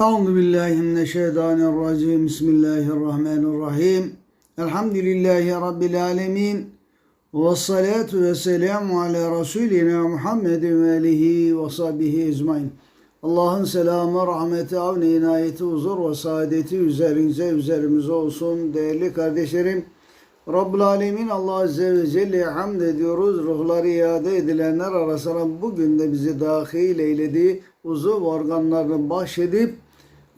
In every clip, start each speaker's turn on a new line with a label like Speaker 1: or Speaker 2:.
Speaker 1: Euzu billahi mineşşeytanirracim. Bismillahirrahmanirrahim. Elhamdülillahi rabbil alamin. Ve salatu ve selamu ala Resulina Muhammedin ve alihi ve sahbihi ecmain. Allah'ın selamı, rahmeti, avni, inayeti, huzur ve saadeti üzerinize, üzerimize olsun. Değerli kardeşlerim, Rabbul Alemin Allah Azze ve Celle'ye hamd ediyoruz. Ruhları iade edilenler arasına bugün de bizi dahil eyledi. Uzuv organlarını bahşedip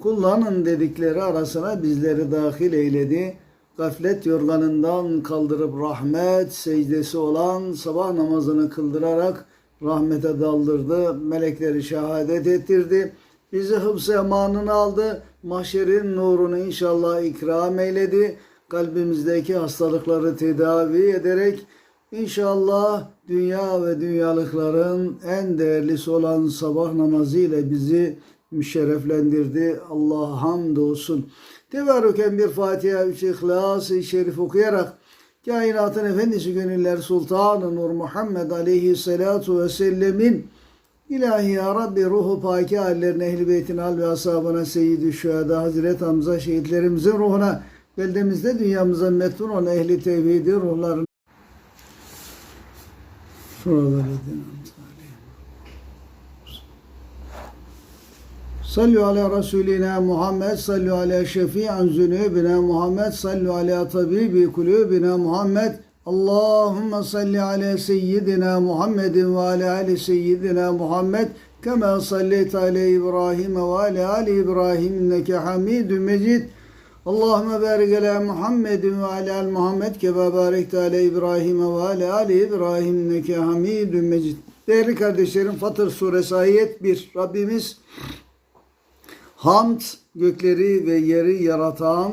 Speaker 1: kullanın dedikleri arasına bizleri dahil eyledi. Gaflet yorganından kaldırıp rahmet secdesi olan sabah namazını kıldırarak rahmete daldırdı. Melekleri şehadet ettirdi. Bizi hıfz emanını aldı. Mahşerin nurunu inşallah ikram eyledi. Kalbimizdeki hastalıkları tedavi ederek inşallah dünya ve dünyalıkların en değerlisi olan sabah namazı ile bizi müşerreflendirdi. Allah'a hamdolsun. Tevarüken bir Fatiha, üç İhlas-ı Şerif okuyarak kainatın efendisi gönüller Sultanı Nur Muhammed aleyhissalatu vesselam'in İlahi ya Rabbi ruhu paki hallerine, ehl-i beytin al ve ashabına, seyyid-i şühada, Hazreti Hamza şehitlerimizin ruhuna, beldemizde dünyamıza metnun olan ehli tevhidi ruhlarına Şuraları Sallu ala Resulina Muhammed, sallu ala şefi'an zünübina Muhammed, sallu ala tabibi kulübina Muhammed, Allahümme salli ala seyyidina Muhammedin ve ala ali seyyidina Muhammed, kema salleyt ala İbrahim ve ala ali İbrahim inneke hamidun mecid. Allahümme barik ala Muhammedin ve ala Muhammed kema barekte ala İbrahim ve ala ali İbrahim inneke hamidun mecid. Değerli kardeşlerim Fatır suresi ayet 1. Rabbimiz Hamd gökleri ve yeri yaratan,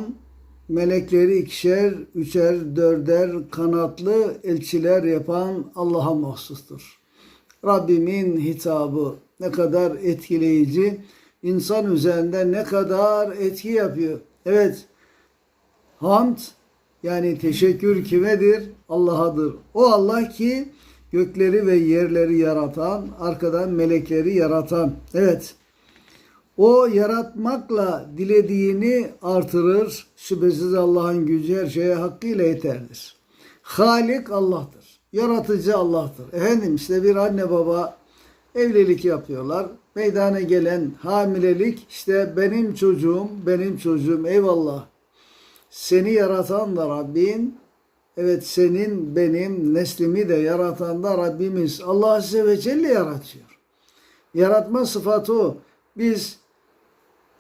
Speaker 1: melekleri ikişer, üçer, dörder kanatlı elçiler yapan Allah'a mahsustur. Rabbimin hitabı ne kadar etkileyici, insan üzerinde ne kadar etki yapıyor. Evet, hamd yani teşekkür kimedir? Allah'adır. O Allah ki gökleri ve yerleri yaratan, arkadan melekleri yaratan. Evet, o yaratmakla dilediğini artırır. Şüphesiz Allah'ın gücü her şeye hakkıyla yeterlidir. Halik Allah'tır. Yaratıcı Allah'tır. Efendim işte bir anne baba evlilik yapıyorlar. Meydana gelen hamilelik işte benim çocuğum, benim çocuğum eyvallah. Seni yaratan da Rabbin, evet senin, benim, neslimi de yaratan da Rabbimiz. Allah Azze ve Celle yaratıyor. Yaratma sıfatı o. Biz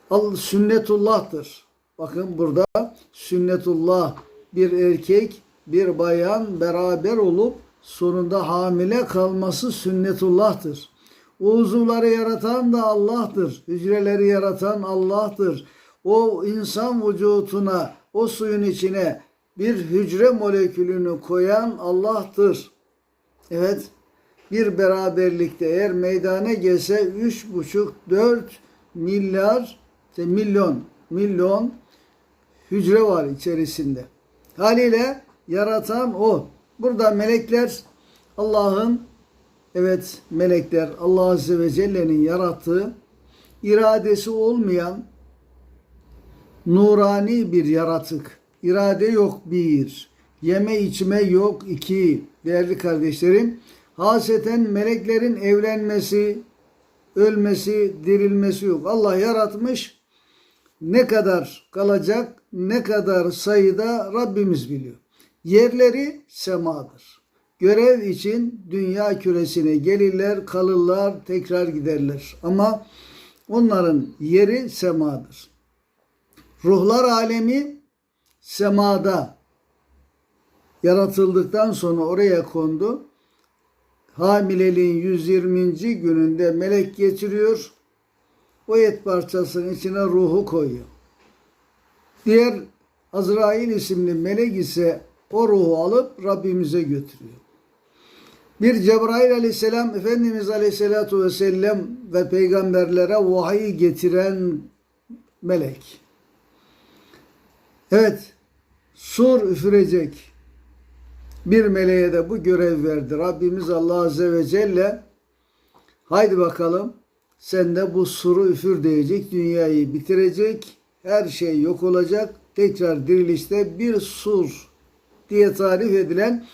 Speaker 1: Al sünnetullah'tır. Bakın burada sünnetullah bir erkek bir bayan beraber olup sonunda hamile kalması sünnetullah'tır. O uzuvları yaratan da Allah'tır. Hücreleri yaratan Allah'tır. O insan vücuduna, o suyun içine bir hücre molekülünü koyan Allah'tır. Evet, bir beraberlikte eğer meydana gelse üç buçuk, dört milyar işte milyon, milyon hücre var içerisinde. Haliyle yaratan o. Burada melekler Allah'ın evet melekler Allah Azze ve Celle'nin yarattığı iradesi olmayan nurani bir yaratık. İrade yok bir. Yeme içme yok iki. Değerli kardeşlerim. Haseten meleklerin evlenmesi, ölmesi, dirilmesi yok. Allah yaratmış ne kadar kalacak, ne kadar sayıda Rabbimiz biliyor. Yerleri semadır. Görev için dünya küresine gelirler, kalırlar, tekrar giderler. Ama onların yeri semadır. Ruhlar alemi semada yaratıldıktan sonra oraya kondu. Hamileliğin 120. gününde melek getiriyor o et parçasının içine ruhu koyuyor. Diğer Azrail isimli melek ise o ruhu alıp Rabbimize götürüyor. Bir Cebrail aleyhisselam Efendimiz aleyhisselatu vesselam ve peygamberlere vahiy getiren melek. Evet, sur üfürecek bir meleğe de bu görev verdi. Rabbimiz Allah Azze ve Celle haydi bakalım Sende bu suru üfür diyecek, dünyayı bitirecek, her şey yok olacak. Tekrar dirilişte bir sur diye tarif edilen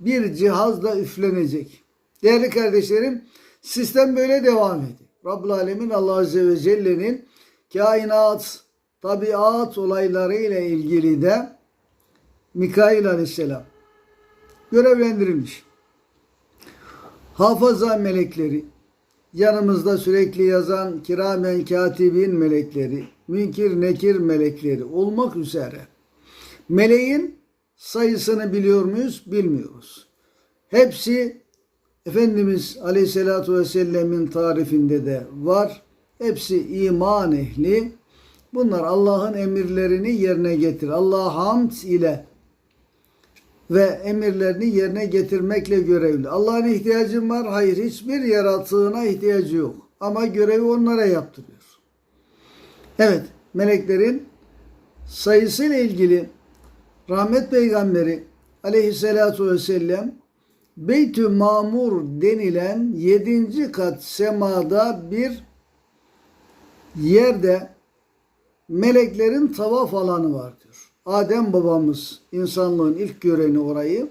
Speaker 1: bir cihazla üflenecek. Değerli kardeşlerim, sistem böyle devam ediyor. Rabbul Alemin Allah Azze ve Celle'nin kainat, tabiat olaylarıyla ilgili de Mikail Aleyhisselam görevlendirilmiş. Hafıza melekleri, yanımızda sürekli yazan kiramen katibin melekleri, münkir nekir melekleri olmak üzere. Meleğin sayısını biliyor muyuz? Bilmiyoruz. Hepsi Efendimiz Aleyhisselatü Vesselam'ın tarifinde de var. Hepsi iman ehli. Bunlar Allah'ın emirlerini yerine getir. Allah'a hamd ile ve emirlerini yerine getirmekle görevli. Allah'ın ihtiyacı var. Hayır hiçbir yaratığına ihtiyacı yok. Ama görevi onlara yaptırıyor. Evet meleklerin sayısıyla ilgili rahmet peygamberi aleyhissalatu vesselam Beytü Mamur denilen yedinci kat semada bir yerde meleklerin tavaf alanı var diyor. Adem babamız insanlığın ilk göreni orayı.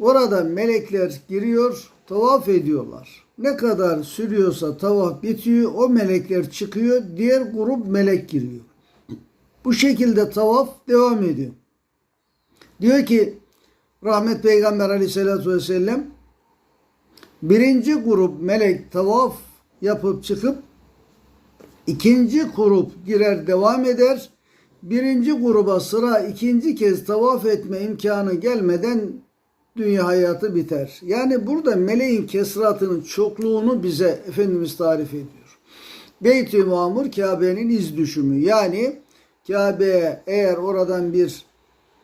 Speaker 1: Orada melekler giriyor, tavaf ediyorlar. Ne kadar sürüyorsa tavaf bitiyor, o melekler çıkıyor, diğer grup melek giriyor. Bu şekilde tavaf devam ediyor. Diyor ki Rahmet Peygamber aleyhissalatü vesselam birinci grup melek tavaf yapıp çıkıp ikinci grup girer devam eder. Birinci gruba sıra ikinci kez tavaf etme imkanı gelmeden dünya hayatı biter. Yani burada meleğin kesratının çokluğunu bize Efendimiz tarif ediyor. Beyt-i Mamur Kabe'nin iz düşümü. Yani Kabe'ye eğer oradan bir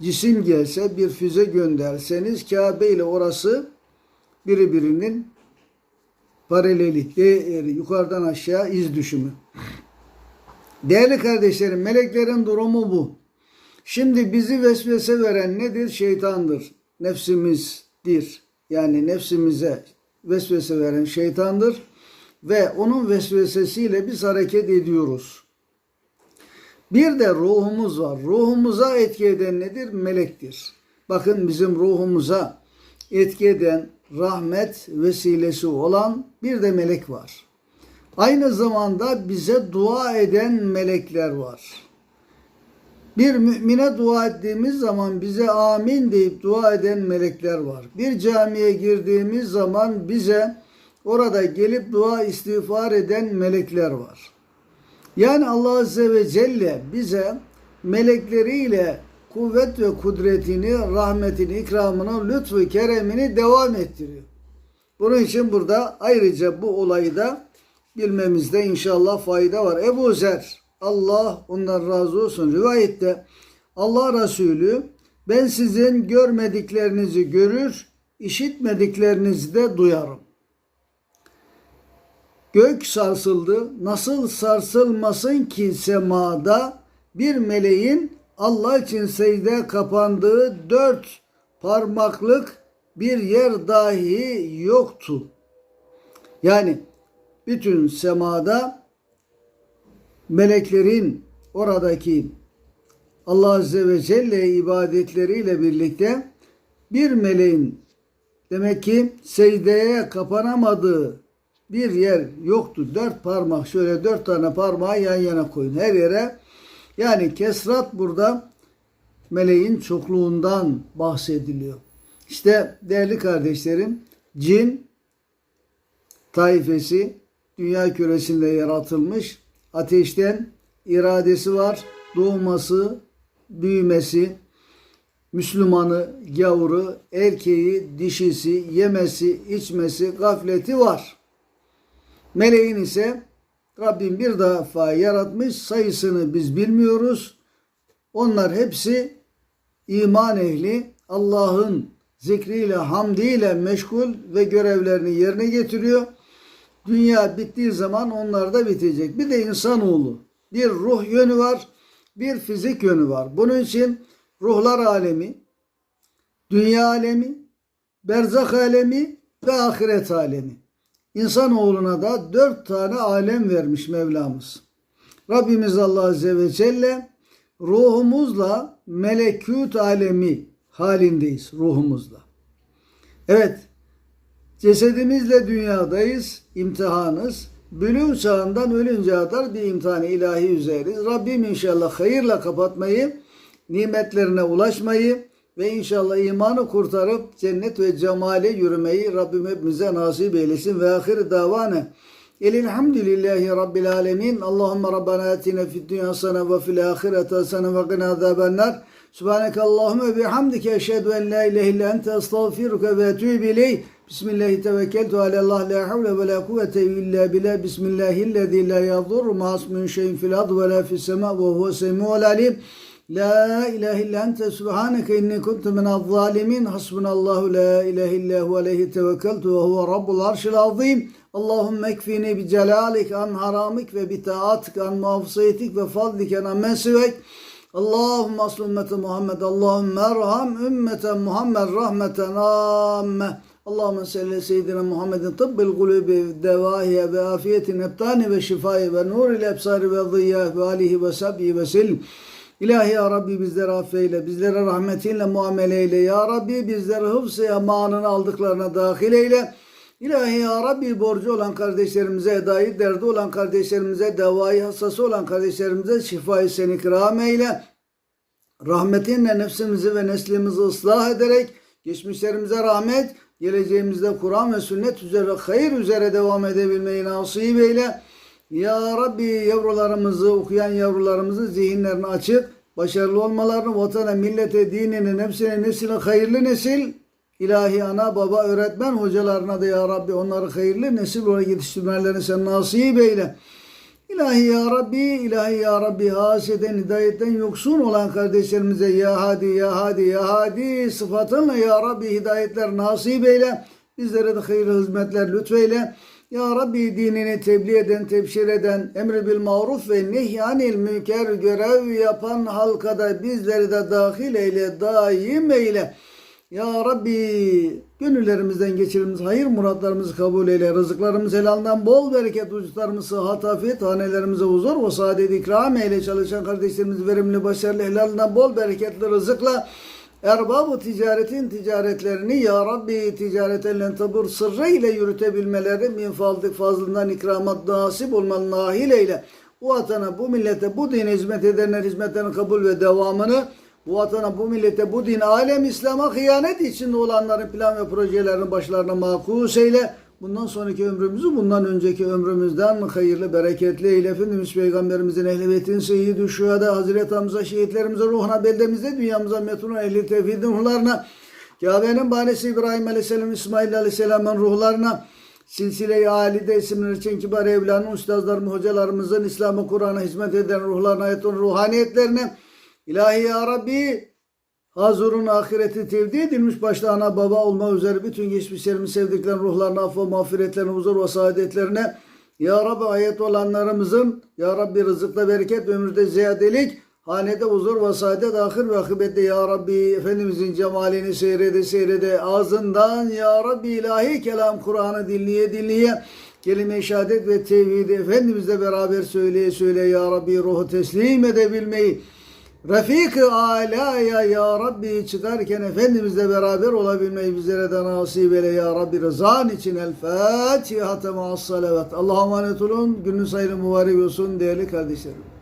Speaker 1: cisim gelse, bir füze gönderseniz Kabe ile orası birbirinin paraleli, yukarıdan aşağı iz düşümü. Değerli kardeşlerim, meleklerin durumu bu. Şimdi bizi vesvese veren nedir? Şeytandır. Nefsimizdir. Yani nefsimize vesvese veren şeytandır. Ve onun vesvesesiyle biz hareket ediyoruz. Bir de ruhumuz var. Ruhumuza etki eden nedir? Melektir. Bakın bizim ruhumuza etki eden rahmet vesilesi olan bir de melek var. Aynı zamanda bize dua eden melekler var. Bir mümine dua ettiğimiz zaman bize amin deyip dua eden melekler var. Bir camiye girdiğimiz zaman bize orada gelip dua istiğfar eden melekler var. Yani Allah Azze ve Celle bize melekleriyle kuvvet ve kudretini, rahmetini, ikramını, lütfu, keremini devam ettiriyor. Bunun için burada ayrıca bu olayı da bilmemizde inşallah fayda var. Ebu Zer, Allah ondan razı olsun rivayette Allah Resulü ben sizin görmediklerinizi görür, işitmediklerinizi de duyarım. Gök sarsıldı. Nasıl sarsılmasın ki semada bir meleğin Allah için secde kapandığı dört parmaklık bir yer dahi yoktu. Yani bütün semada meleklerin oradaki Allah Azze ve Celle ibadetleriyle birlikte bir meleğin demek ki secdeye kapanamadığı bir yer yoktu. Dört parmak şöyle dört tane parmağı yan yana koyun her yere. Yani kesrat burada meleğin çokluğundan bahsediliyor. İşte değerli kardeşlerim cin taifesi dünya küresinde yaratılmış. Ateşten iradesi var. Doğması, büyümesi, Müslümanı, gavuru, erkeği, dişisi, yemesi, içmesi, gafleti var. Meleğin ise Rabbim bir defa yaratmış sayısını biz bilmiyoruz. Onlar hepsi iman ehli Allah'ın zikriyle, hamdiyle meşgul ve görevlerini yerine getiriyor. Dünya bittiği zaman onlar da bitecek. Bir de insanoğlu. Bir ruh yönü var, bir fizik yönü var. Bunun için ruhlar alemi, dünya alemi, berzak alemi ve ahiret alemi. insanoğluna da dört tane alem vermiş Mevlamız. Rabbimiz Allah Azze ve Celle ruhumuzla melekut alemi halindeyiz ruhumuzla. Evet, cesedimizle dünyadayız, imtihanız. Bülüğ çağından ölünce kadar bir imtihan ilahi üzeriz. Rabbim inşallah hayırla kapatmayı, nimetlerine ulaşmayı ve inşallah imanı kurtarıp cennet ve cemale yürümeyi Rabbim hepimize nasip eylesin. Ve ahir davane. Elhamdülillahi Rabbil alemin. Allahümme Rabbana atina fid dünya hasene ve fil ahirete hasene ve qina azabennar. Subhaneke Allahümme bihamdike eşhedü en la ilahe illa ente estağfiruke ve etûbü ileyh. Bismillahi tevekkeltu alallah la havle ve la kuvvete illa billah. Bismillahillezî la yadur ma ismin şeyin fil ard ve la fis ve huve semiul alim. La ilahe illa ente subhaneke inni kuntu minel zalimin. Hasbunallahu la ilahe illa hu aleyhi tevekkeltu ve huve rabbul arşil azim. Allahümme ekfini bi celalik an haramik ve bi taatik an muafsiyetik ve fadlik an mesivek. Allahümme aslı ümmeti Muhammed. Allahümme erham ümmete Muhammed rahmeten amme. Allahümme salli seyyidina Muhammedin tıbbil gulubi devahiye ve afiyetin ebtani ve şifayı ve nuril ebsari ve ziyah ve alihi ve sabbi ve silm. İlahi ya Rabbi bizleri affeyle, bizlere rahmetinle muamele eyle. Ya Rabbi bizleri hıfz-ı emanını aldıklarına dahil eyle. İlahi ya Rabbi borcu olan kardeşlerimize edayı, derdi olan kardeşlerimize, devayı hassası olan kardeşlerimize şifayı sen ikram eyle. Rahmetinle nefsimizi ve neslimizi ıslah ederek geçmişlerimize rahmet, geleceğimizde Kur'an ve sünnet üzere, hayır üzere devam edebilmeyi nasip eyle. Ya Rabbi yavrularımızı, okuyan yavrularımızı zihinlerini açık, başarılı olmalarını, vatana, millete, dinine, nefsine, nesline hayırlı nesil, ilahi ana, baba, öğretmen hocalarına da ya Rabbi onları hayırlı nesil olarak yetiştirmelerini sen nasip eyle. İlahi ya Rabbi, ilahi ya Rabbi haseden, hidayetten yoksun olan kardeşlerimize ya hadi, ya hadi, ya hadi sıfatınla ya Rabbi hidayetler nasip eyle. Bizlere de hayırlı hizmetler lütfeyle. Ya Rabbi dinini tebliğ eden, tebşir eden, emri bil maruf ve nehyanil münker görev yapan halkada bizleri de dahil eyle, daim eyle. Ya Rabbi gönüllerimizden geçirdiğimiz hayır muratlarımızı kabul eyle. Rızıklarımız helalden bol bereket, vücutlarımız sıhhat, afiyet, hanelerimize huzur ve saadet ikram eyle. Çalışan kardeşlerimiz verimli, başarılı, helalden bol bereketli rızıkla erbab ticaretin ticaretlerini ya Rabbi ticaret ellen tabur sırrı ile yürütebilmeleri min fazlık fazlından ikramat nasip olmanı nahil eyle. Bu vatana, bu millete, bu dine hizmet edenler hizmetlerin kabul ve devamını bu vatana, bu millete, bu din, alem İslam'a hıyanet içinde olanların plan ve projelerini başlarına makus eyle. Bundan sonraki ömrümüzü bundan önceki ömrümüzden hayırlı, bereketli eyle. Efendimiz Peygamberimizin ehl-i beytin seyyid-i Hazreti Hamza şehitlerimize, ruhuna, beldemizde, dünyamıza, metnun ehli tevhidin ruhlarına, Kabe'nin banisi İbrahim Aleyhisselam, İsmail Aleyhisselam'ın ruhlarına, Silsile-i Ali'de isimleri için kibar evlanın, ustazlarımın, hocalarımızın İslam'a, Kur'an'a hizmet eden ruhlarına, ayetun ruhaniyetlerine, İlahi Ya Rabbi, Hazurun ahireti tevdi edilmiş başta ana baba olma üzere bütün geçmişlerimiz sevdiklerin ruhlarına affı mağfiretlerine huzur ve saadetlerine Ya Rabbi ayet olanlarımızın Ya Rabbi rızıkta bereket ömürde ziyadelik hanede huzur ve saadet ahir ve akıbette Ya Rabbi Efendimizin cemalini seyrede seyrede ağzından Ya Rabbi ilahi kelam Kur'an'ı dinleye dinleye kelime-i şehadet ve tevhidi Efendimizle beraber söyleye söyleye Ya Rabbi ruhu teslim edebilmeyi Refik-i alaya ya Rabbi çıkarken Efendimizle beraber olabilmeyi bizlere de nasip eyle ya Rabbi rızan için el Fatiha ma'as salavat. Allah'a emanet olun. Günün sayılı mübarek olsun değerli kardeşlerim.